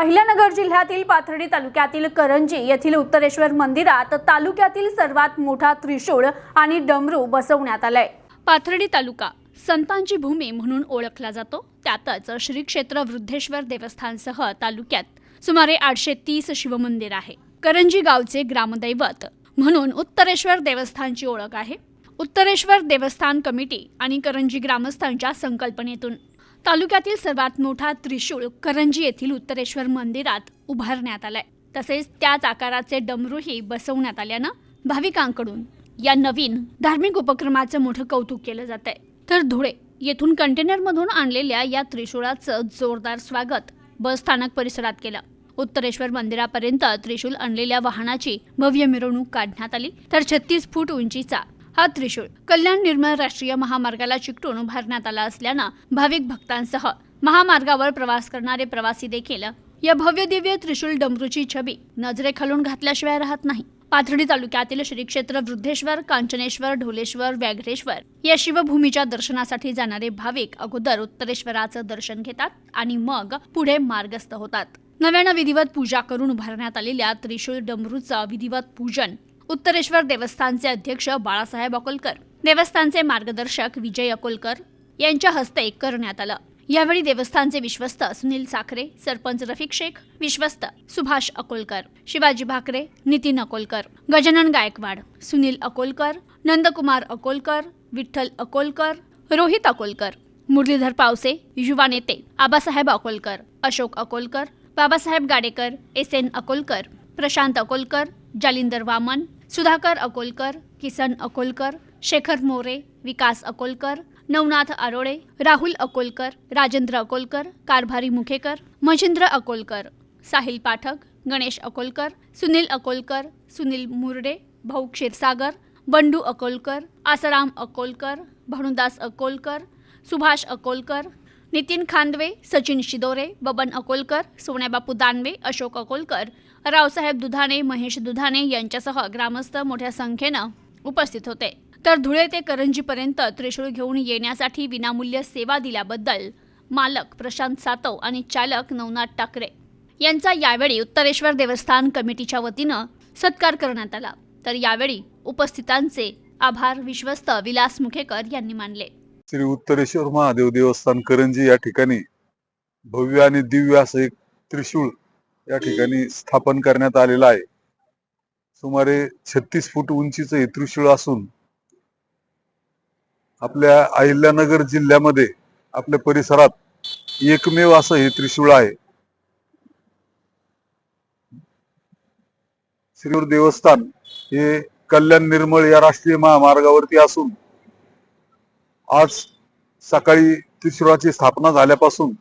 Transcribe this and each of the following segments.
अहिल्यानगर जिल्ह्यातील पाथर्डी तालुक्यातील करंजी येथील उत्तरेश्वर मंदिरात तालुक्यातील सर्वात मोठा त्रिशूळ आणि डमरू बसवण्यात आलाय. पाथर्डी तालुका संतांची भूमी म्हणून ओळखला जातो. त्यातच श्री क्षेत्र वृद्धेश्वर देवस्थानसह तालुक्यात सुमारे आठशे तीस शिवमंदिर आहे. करंजी गावचे ग्रामदैवत म्हणून उत्तरेश्वर देवस्थानची ओळख आहे. उत्तरेश्वर देवस्थान कमिटी आणि करंजी ग्रामस्थांच्या संकल्पनेतून तालुक्यातील सर्वात मोठा त्रिशूळ करंजी येथील उत्तरेश्वर मंदिरात उभारण्यात आलाय. तसेच त्याच आकाराचे डमरूही बसवण्यात आल्यानं भाविकांकडून या नवीन धार्मिक उपक्रमाचं मोठं कौतुक केलं जात आहे तर धुळे येथून कंटेनरमधून आणलेल्या या त्रिशूळाचं जोरदार स्वागत बस स्थानक परिसरात केलं. उत्तरेश्वर मंदिरापर्यंत त्रिशूल आणलेल्या वाहनाची भव्य मिरवणूक काढण्यात आली. तर छत्तीस फूट उंचीचा हा त्रिशूळ कल्याण निर्मळ राष्ट्रीय महामार्गाला चिकटून उभारण्यात आला असल्यानं भाविक भक्तांसह महामार्गावर प्रवास करणारे प्रवासी देखील या भव्य दिव्य त्रिशूल डमरूची छबी नजरेखालून घातल्याशिवाय राहत नाही. पाथर्डी तालुक्यातील श्री क्षेत्र वृद्धेश्वर कांचनेश्वर ढोलेश्वर व्याघ्रेश्वर या शिवभूमीच्या दर्शनासाठी जाणारे भाविक अगोदर उत्तरेश्वराचं दर्शन घेतात आणि मग पुढे मार्गस्थ होतात. नव्यानं विधिवत पूजा करून उभारण्यात आलेल्या त्रिशूल डमरूचं विधिवत पूजन उत्तरेश्वर देवस्थानचे अध्यक्ष बाळासाहेब अकोलकर देवस्थानचे मार्गदर्शक विजय अकोलकर यांच्या हस्ते करण्यात आलं. यावेळी देवस्थानचे विश्वस्त सुनील साखरे सरपंच रफिक शेख विश्वस्त सुभाष अकोलकर शिवाजी भाकरे नितीन अकोलकर गजानन गायकवाड सुनील अकोलकर नंदकुमार अकोलकर विठ्ठल अकोलकर रोहित अकोलकर मुरलीधर पावसे युवा नेते आबासाहेब अकोलकर अशोक अकोलकर बाबासाहेब गाडेकर एस एन अकोलकर प्रशांत अकोलकर जालिंदर वामन सुधाकर अकोलकर किसन अकोलकर शेखर मोरे विकास अकोलकर नवनाथ आरोळे राहुल अकोलकर राजेंद्र अकोलकर कारभारी मुखेकर महेंद्र अकोलकर साहिल पाठक गणेश अकोलकर सुनील अकोलकर सुनील मुरडे भाऊ क्षीरसागर बंडू अकोलकर आसाराम अकोलकर भानुदास अकोलकर सुभाष अकोलकर नितीन खांदवे सचिन शिदोरे बबन अकोलकर सोन्याबापू दानवे अशोक अकोलकर रावसाहेब दुधाणे महेश दुधाणे यांच्यासह ग्रामस्थ मोठ्या संख्येनं उपस्थित होते. तर धुळे ते करंजीपर्यंत त्रिशूळ घेऊन येण्यासाठी विनामूल्य सेवा दिल्याबद्दल मालक प्रशांत सातव आणि चालक नवनाथ टाकरे यांचा यावेळी उत्तरेश्वर देवस्थान कमिटीच्या वतीनं सत्कार करण्यात आला. तर यावेळी उपस्थितांचे आभार विश्वस्त विलास मुखेकर यांनी मानले. श्री उत्तरेश्वर महादेव देवस्थान करंजी या ठिकाणी भव्य आणि दिव्य असं एक त्रिशूळ या ठिकाणी स्थापन करण्यात आलेलं आहे. सुमारे छत्तीस फूट उंचीचं हे त्रिशूळ असून आपल्या अहिल्यानगर जिल्ह्यामध्ये आपल्या परिसरात एकमेव असं हे त्रिशूळ आहे. श्रीवर देवस्थान हे कल्याण निर्मळ या राष्ट्रीय महामार्गावरती असून आज सकाळी त्रिशूळाची स्थापना झाल्यापासून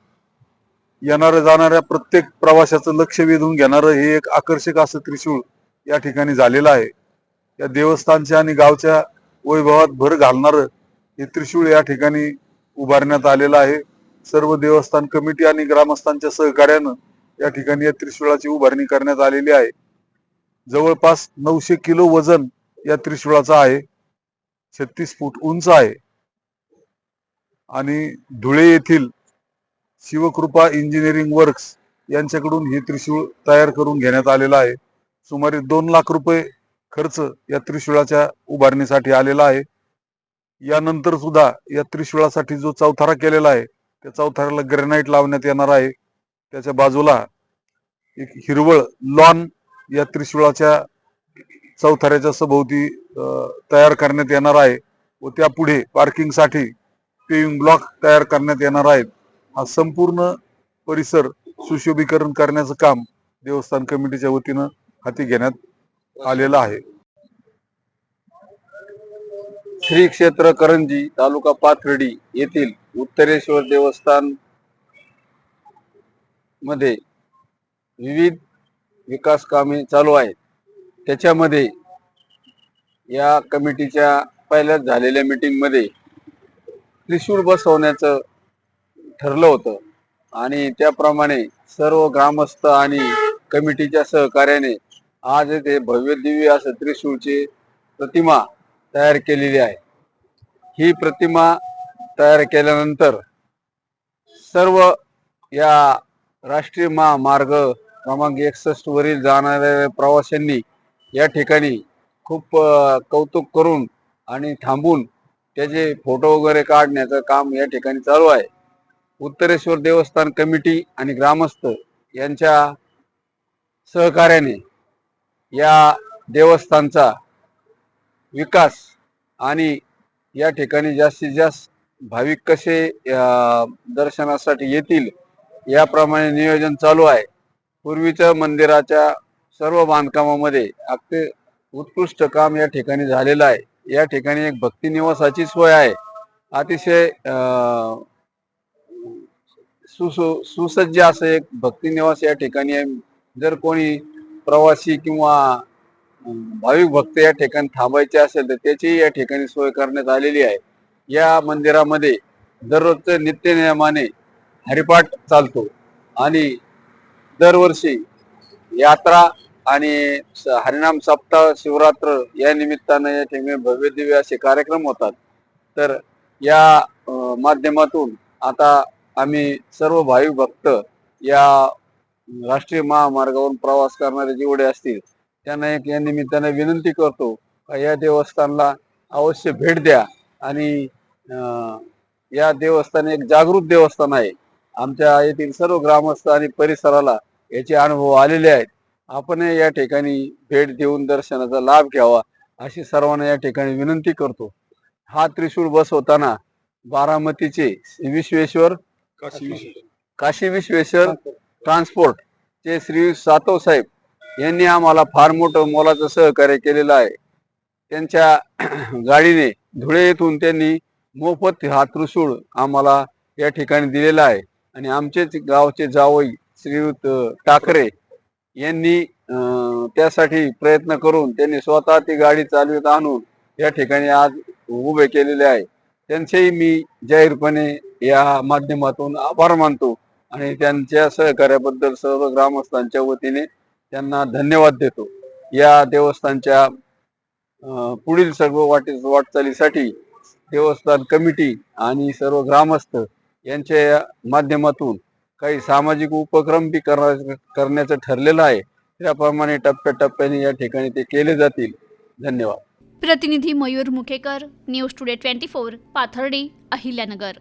येणाऱ्या जाणाऱ्या प्रत्येक प्रवाशाचं लक्ष वेधून घेणारं हे एक आकर्षक असं त्रिशूळ या ठिकाणी झालेलं आहे. या देवस्थानच्या आणि गावच्या वैभवात भर घालणारं हे त्रिशूळ या ठिकाणी उभारण्यात आलेलं आहे. सर्व देवस्थान कमिटी आणि ग्रामस्थांच्या सहकार्यानं या ठिकाणी या त्रिशूळाची उभारणी करण्यात आलेली आहे. जवळपास नऊशे किलो वजन या त्रिशूळाचं आहे. छत्तीस फूट उंच आहे. आणि धुळे येथील शिवकृपा इंजिनिअरिंग वर्क्स यांच्याकडून हे त्रिशूळ तयार करून घेण्यात आलेलं आहे. सुमारे दोन लाख रुपये खर्च या त्रिशूळाच्या उभारणीसाठी आलेला आहे. यानंतर सुद्धा या त्रिशूळासाठी जो चौथारा केलेला आहे त्या चौथाऱ्याला ग्रेनाइट लावण्यात येणार आहे. त्याच्या बाजूला एक हिरवळ लॉन या त्रिशूळाच्या चौथाऱ्याच्या सभोवती तयार करण्यात येणार आहे व त्यापुढे पार्किंगसाठी पेविंग ब्लॉक तयार करण्यात येणार आहेत. हा संपूर्ण परिसर सुशोभीकरण करण्याचं काम देवस्थान कमिटीच्या वतीनं हाती घेण्यात आलेलं आहे. श्री क्षेत्र करंजी तालुका पाथर्डी येथील उत्तरेश्वर देवस्थानमध्ये विविध विकास कामे चालू आहेत. त्याच्यामध्ये या कमिटीच्या पहिल्याच झालेल्या मीटिंगमध्ये त्रिशूळ बसवण्याचं ठरलं होतं. आणि त्याप्रमाणे सर्व ग्रामस्थ आणि कमिटीच्या सहकार्याने आज ते भव्य दिव्य असं त्रिशूळची प्रतिमा तयार केलेली आहे. ही प्रतिमा तयार केल्यानंतर सर्व या राष्ट्रीय महामार्ग क्रमांक एकसष्ट वरील जाणाऱ्या प्रवाशांनी या ठिकाणी खूप कौतुक करून आणि थांबून त्याचे फोटो वगैरे काढण्याचं काम या ठिकाणी चालू आहे. उत्तरेश्वर देवस्थान कमिटी आणि ग्रामस्थ यांच्या सहकार्याने या देवस्थानचा विकास आणि या ठिकाणी जास्तीत जास्त भाविक कसे दर्शनासाठी येतील याप्रमाणे नियोजन चालू आहे. पूर्वीच्या मंदिराच्या सर्व बांधकामामध्ये अगदी उत्कृष्ट काम या ठिकाणी झालेलं आहे. या ठिकाणी एक भक्ती निवासाची सोय आहे. अतिशय सुसु सुसज्ज असं एक भक्ती निवास या ठिकाणी आहे. जर कोणी प्रवासी किंवा भाविक भक्त या ठिकाणी थांबायचे असेल तर त्याची या ठिकाणी सोय करण्यात आलेली आहे. या मंदिरामध्ये दररोजचं नित्यनियमाने हरिपाठ चालतो आणि दरवर्षी यात्रा आणि स- हरिनाम सप्ताह शिवरात्र या निमित्तानं या ठिकाणी भव्य दिव्य असे कार्यक्रम होतात. तर या माध्यमातून आता आम्ही सर्व भावी भक्त या राष्ट्रीय महामार्गावरून प्रवास करणारे जेवढे असतील त्यांना एक या निमित्ताने विनंती करतो या देवस्थानला अवश्य भेट द्या. आणि अं, या देवस्थान एक जागृत देवस्थान आहे. आमच्या येथील सर्व ग्रामस्थ आणि परिसराला याचे अनुभव आलेले आहेत. आपण या ठिकाणी भेट देऊन दर्शनाचा लाभ घ्यावा अशी सर्वांना या ठिकाणी विनंती करतो. हा त्रिशूळ होताना बारामतीचे विश्वेश्वर काशी विश्वेश्वर. ट्रान्सपोर्ट. चे श्री सातव साहेब यांनी आम्हाला फार मोठं मोलाचं सहकार्य केलेलं आहे. त्यांच्या गाडीने धुळे येथून त्यांनी मोफत हा त्रिशूळ आम्हाला या ठिकाणी दिलेला आहे. आणि आमचेच गावचे जावई श्रीयुत ठाकरे यांनी त्यासाठी प्रयत्न करून त्यांनी स्वतः ती गाडी चालवित आणून या ठिकाणी आज उभे केलेले आहे. त्यांचेही मी जाहीरपणे या माध्यमातून आभार मानतो आणि त्यांच्या सहकार्याबद्दल सर्व ग्रामस्थांच्या वतीने त्यांना धन्यवाद देतो. या देवस्थानच्या पुढील सर्व वाटे वाटचालीसाठी देवस्थान कमिटी आणि सर्व ग्रामस्थ यांच्या माध्यमातून काही सामाजिक उपक्रम बी करण्या- करण्याचं ठरलेलं आहे. त्याप्रमाणे टप्प्याटप्प्याने या ठिकाणी ते केले जातील. धन्यवाद. प्रतिनिधी Mayur Mukhekar news today twenty four Pathardi Ahilyanagar.